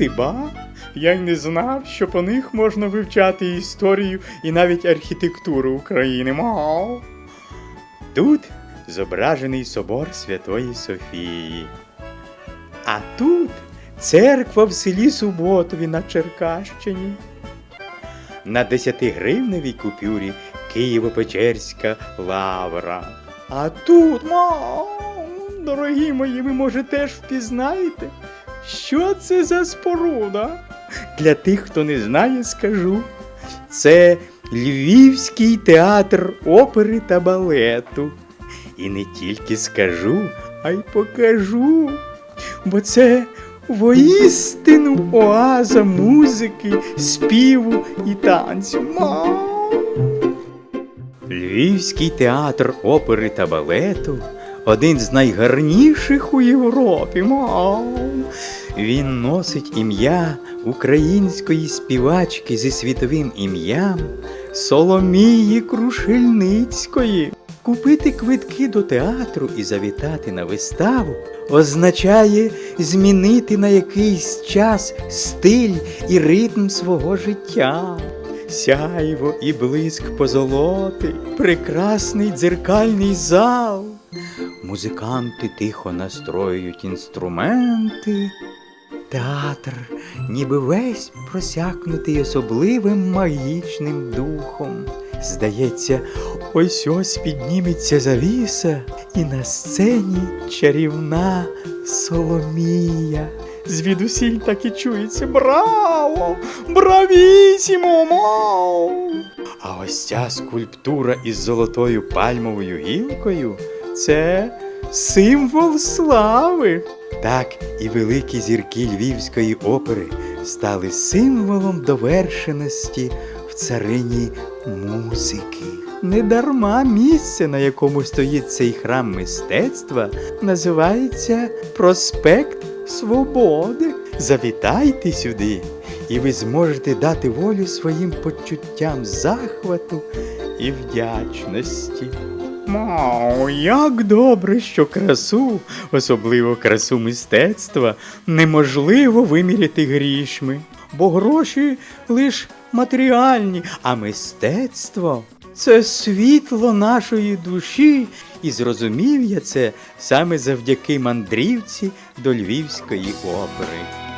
Ти ба? Я й не знав, що по них можна вивчати історію і навіть архітектуру України. Мау. Тут зображений собор Святої Софії. А тут церква в селі Суботові на Черкащині. На 10-гривневій купюрі Києво-Печерська лавра. А тут, мам, дорогі мої, ви може теж впізнаєте, що це за споруда? Для тих, хто не знає, скажу. Це Львівський театр опери та балету. І не тільки скажу, а й покажу. Бо це воістину оаза музики, співу і танцю. Мам! Львівський театр опери та балету один з найгарніших у Європі. Мам! Він носить ім'я української співачки зі світовим ім'ям Соломії Крушельницької. Купити квитки до театру і завітати на виставу означає змінити на якийсь час стиль і ритм свого життя. Сяйво і блиск позолоти, прекрасний дзеркальний зал. Музиканти тихо настроюють інструменти. Театр, ніби весь просякнутий особливим магічним духом. Здається, ось ось підніметься завіса, і на сцені чарівна Соломія. Звідусіль так і чується Браво! Бравісімо! Мау! А ось ця скульптура із золотою пальмовою гілкою це символ слави. Так і великі зірки львівської опери стали символом довершеності в царині музики. Недарма місце, на якому стоїть цей храм мистецтва, називається Проспект Свободи. Завітайте сюди, і ви зможете дати волю своїм почуттям захвату і вдячності. Мау, як добре, що красу, особливо красу мистецтва, неможливо виміряти грішми, бо гроші лиш матеріальні, а мистецтво це світло нашої душі, і зрозумів я це саме завдяки мандрівці до Львівської опери.